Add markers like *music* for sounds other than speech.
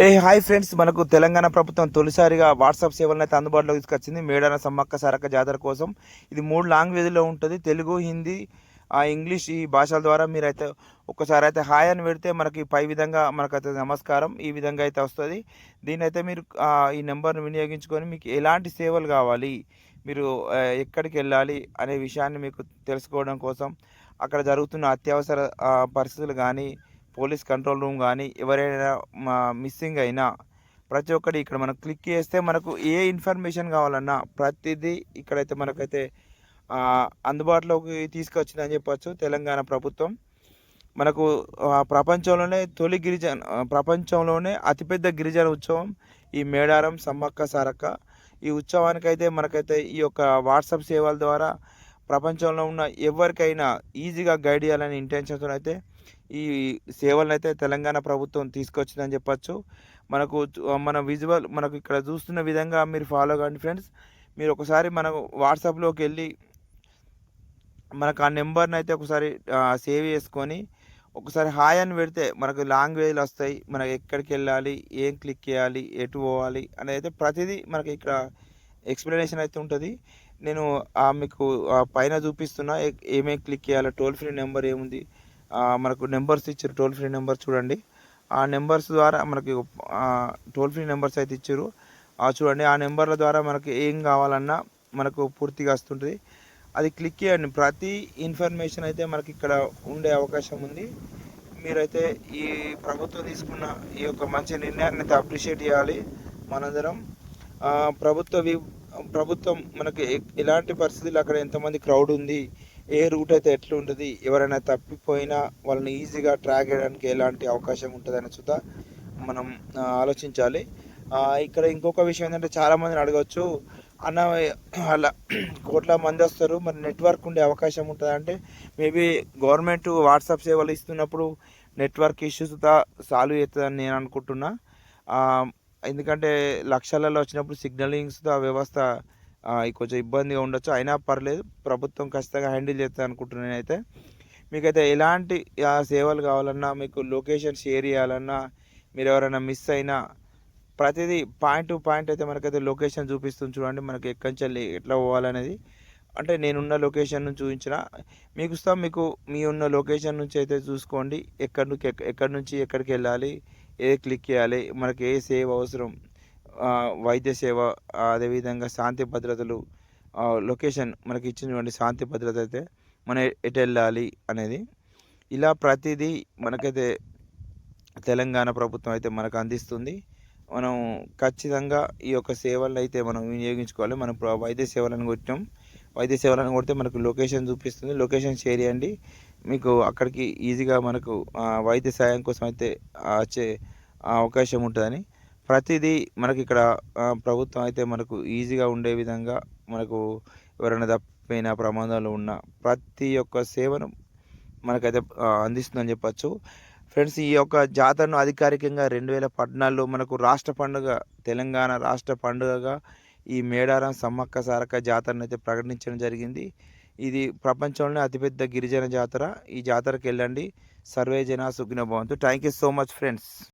ఏ hi friends మనకు తెలంగాణ ప్రభుత్వం తొలిసారిగా వాట్సాప్ సేవలను అయితే అందుబాటులోకి తీసుకొచ్చింది మేడాన సమ్మక్క సారక్క జాతర కోసం. ఇది మూడు లాంగ్వేజ్లో ఉంటుంది తెలుగు హిందీ ఆ ఇంగ్లీష్ ఈ భాషల ద్వారా మీరైతే ఒక్కసారి అయితే హాయ్ అని పెడితే మనకి పై విధంగా మనకైతే నమస్కారం ఈ విధంగా అయితే వస్తుంది. దీని అయితే మీరు ఈ నెంబర్ను వినియోగించుకొని మీకు ఎలాంటి సేవలు కావాలి మీరు ఎక్కడికి వెళ్ళాలి అనే విషయాన్ని మీకు తెలుసుకోవడం కోసం అక్కడ జరుగుతున్న అత్యవసర పరిస్థితులు కానీ పోలీస్ కంట్రోల్ రూమ్ కానీ ఎవరైనా మిస్సింగ్ అయినా ప్రతి ఒక్కటి ఇక్కడ మనం క్లిక్ చేస్తే మనకు ఏ ఇన్ఫర్మేషన్ కావాలన్నా ప్రతిదీ ఇక్కడైతే మనకైతే అందుబాటులోకి తీసుకొచ్చిందని చెప్పొచ్చు తెలంగాణ ప్రభుత్వం. మనకు ప్రపంచంలోనే తొలి గిరిజన ప్రపంచంలోనే అతిపెద్ద గిరిజన ఉత్సవం ఈ మేడారం సమ్మక్క సారక్క. ఈ ఉత్సవానికైతే మనకైతే ఈ యొక్క వాట్సాప్ సేవల ద్వారా ప్రపంచంలో ఉన్న ఎవరికైనా ఈజీగా గైడ్ చేయాలని ఇంటెన్షన్తో అయితే ఈ సేవలను అయితే తెలంగాణ ప్రభుత్వం తీసుకొచ్చిందని చెప్పచ్చు. మనకు మన విజువల్ మనకు ఇక్కడ చూస్తున్న విధంగా మీరు ఫాలో కండి ఫ్రెండ్స్ మీరు ఒకసారి మన వాట్సాప్లోకి వెళ్ళి మనకు ఆ నెంబర్ని అయితే ఒకసారి సేవ్ చేసుకొని ఒకసారి హాయ్ అని పెడితే మనకు లాంగ్వేజ్లు వస్తాయి. మనకు ఎక్కడికి వెళ్ళాలి ఏం క్లిక్ చేయాలి ఎటు పోవాలి అనేది అయితే ప్రతిదీ మనకి ఇక్కడ ఎక్స్ప్లెనేషన్ అయితే ఉంటుంది. నేను ఆ మీకు ఆ పైన చూపిస్తున్నా ఏ- ఏమేమి క్లిక్ చేయాలి టోల్ ఫ్రీ నెంబర్ ఏముంది మనకు నెంబర్స్ ఇచ్చారు టోల్ ఫ్రీ నెంబర్ చూడండి. ఆ నెంబర్స్ ద్వారా మనకి టోల్ ఫ్రీ నెంబర్స్ అయితే ఇచ్చారు. ఆ చూడండి ఆ నెంబర్ల ద్వారా మనకి ఏం కావాలన్నా మనకు పూర్తిగా వస్తుంటుంది. అది క్లిక్ చేయండి. ప్రతి ఇన్ఫర్మేషన్ అయితే మనకి ఇక్కడ ఉండే అవకాశం ఉంది. మీరైతే ఈ ప్రభుత్వం తీసుకున్న ఈ యొక్క మంచి నిర్ణయాన్ని అయితే అప్రిషియేట్ చేయాలి మనందరం. ప్రభుత్వ వి- ప్రభుత్వం మనకి ఎలాంటి పరిస్థితులు అక్కడ ఎంతమంది క్రౌడ్ ఉంది ఏ రూట్ అయితే ఎట్లా ఉంటుంది ఎవరైనా తప్పిపోయినా వాళ్ళని ఈజీగా ట్రాక్ చేయడానికి ఎలాంటి అవకాశం ఉంటుంది అని చూద్దా మనం ఆలోచించాలి. ఇక్కడ ఇంకొక విషయం ఏంటంటే చాలామందిని అడగవచ్చు అన్న అలా *clears throat* కోట్ల మంది వస్తారు మరి నెట్వర్క్ ఉండే అవకాశం ఉంటుందా అంటే మేబీ గవర్నమెంట్ వాట్సాప్ సేవలు ఇస్తున్నప్పుడు నెట్వర్క్ ఇష్యూస్ సాల్వ్ అవుతుందని నేను అనుకుంటున్నా. ఎందుకంటే లక్షలలో వచ్చినప్పుడు సిగ్నలింగ్స్ ఆ వ్యవస్థ కొంచెం ఇబ్బందిగా ఉండొచ్చు. అయినా పర్లేదు ప్రభుత్వం ఖచ్చితంగా హ్యాండిల్ చేస్తుంది అనుకుంటున్నాను నేనైతే. మీకైతే ఎలాంటి సేవలు కావాలన్నా మీకు లొకేషన్ షేర్ చేయాలన్నా మీరు ఎవరైనా మిస్ అయినా ప్రతిదీ పాయింట్ టు పాయింట్ అయితే మనకైతే లొకేషన్ చూపిస్తుంది చూడండి. మనకి ఎక్కడి నుంచి ఎట్లా పోవాలనేది. అంటే నేనున్న లొకేషన్ నుంచి చూపించిన. మీకు ఇస్తాం మీకు మీ ఉన్న లొకేషన్ నుంచి అయితే చూసుకోండి. ఎక్కడి నుంచి ఎక్కడి నుంచి ఎక్కడికి వెళ్ళాలి ఏ క్లిక్ చేయాలి? మనకి ఏ సేవ అవసరం? వైద్య సేవ అదేవిధంగా శాంతి భద్రతలు లొకేషన్ మనకి ఇచ్చినటువంటి శాంతి భద్రత అయితే మనం ఎటు వెళ్ళాలి అనేది. ఇలా ప్రతిదీ మనకైతే తెలంగాణ ప్రభుత్వం అయితే మనకు అందిస్తుంది. మనం ఖచ్చితంగా ఈ యొక్క సేవలను అయితే మనం వినియోగించుకోవాలి. మనం వైద్య సేవలను కొట్టాం. వైద్య సేవలను కొడితే మనకు లొకేషన్ చూపిస్తుంది. లొకేషన్ షేర్ చేయండి. మీకు అక్కడికి ఈజీగా మనకు వైద్య సాయం కోసం అయితే వచ్చే అవకాశం ఉంటుందని. ప్రతిదీ మనకి ఇక్కడ ప్రభుత్వం అయితే మనకు ఈజీగా ఉండే విధంగా మనకు ఎవరైనా తప్పిన ప్రమాదాలు ఉన్న ప్రతి ఒక్క సేవను మనకైతే అందిస్తుందని చెప్పచ్చు. ఫ్రెండ్స్ ఈ యొక్క జాతరను అధికారికంగా రెండు వేల పద్నాలుగులో మనకు రాష్ట్ర పండుగ తెలంగాణ రాష్ట్ర పండుగగా ఈ మేడారం సమ్మక్క సారక్క జాతరను అయితే ప్రకటించడం జరిగింది. ఇది ప్రపంచంలోనే అతిపెద్ద గిరిజన జాతర. ఈ జాతరకి వెళ్ళండి సర్వే జన సుఖిన భవంతు thank you so much friends